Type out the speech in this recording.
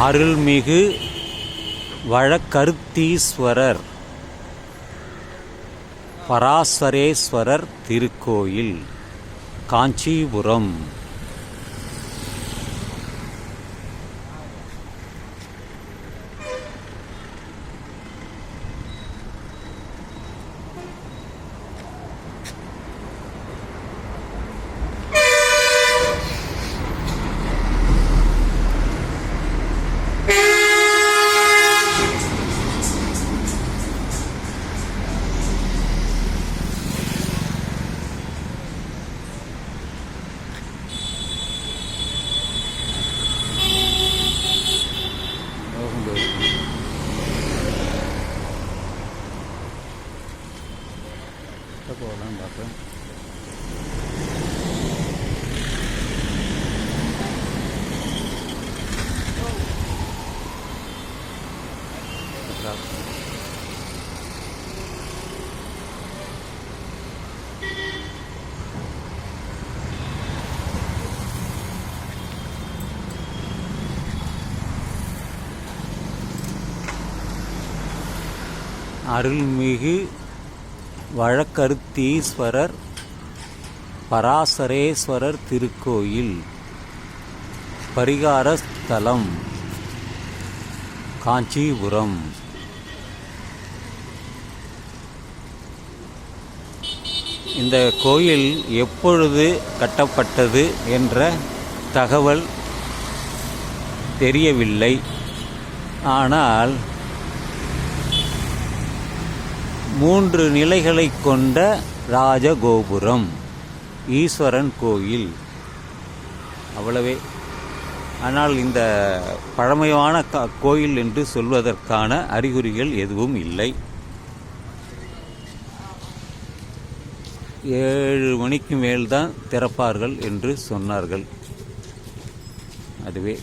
அருள்மிகு வழக்கருத்தீஸ்வரர் பராசரேஸ்வரர் திருக்கோயில் காஞ்சிபுரம். போகலாம் பார்க்குறேன் அருள்மிகு வழக்கருத்தீஸ்வரர் பராசரேஸ்வரர் திருக்கோயில். பரிகார ஸ்தலம் காஞ்சிபுரம். இந்த கோயில் எப்பொழுது கட்டப்பட்டது என்ற தகவல் தெரியவில்லை. ஆனால் மூன்று நிலைகளை கொண்ட ராஜகோபுரம் ஈஸ்வரன் கோயில். அவ்வளவே. ஆனால் இந்த பழமையான கோயில் என்று சொல்வதற்கான அறிகுறிகள் எதுவும் இல்லை. ஏழு மணிக்கு மேல்தான் திறப்பார்கள் என்று சொன்னார்கள். அதுவே.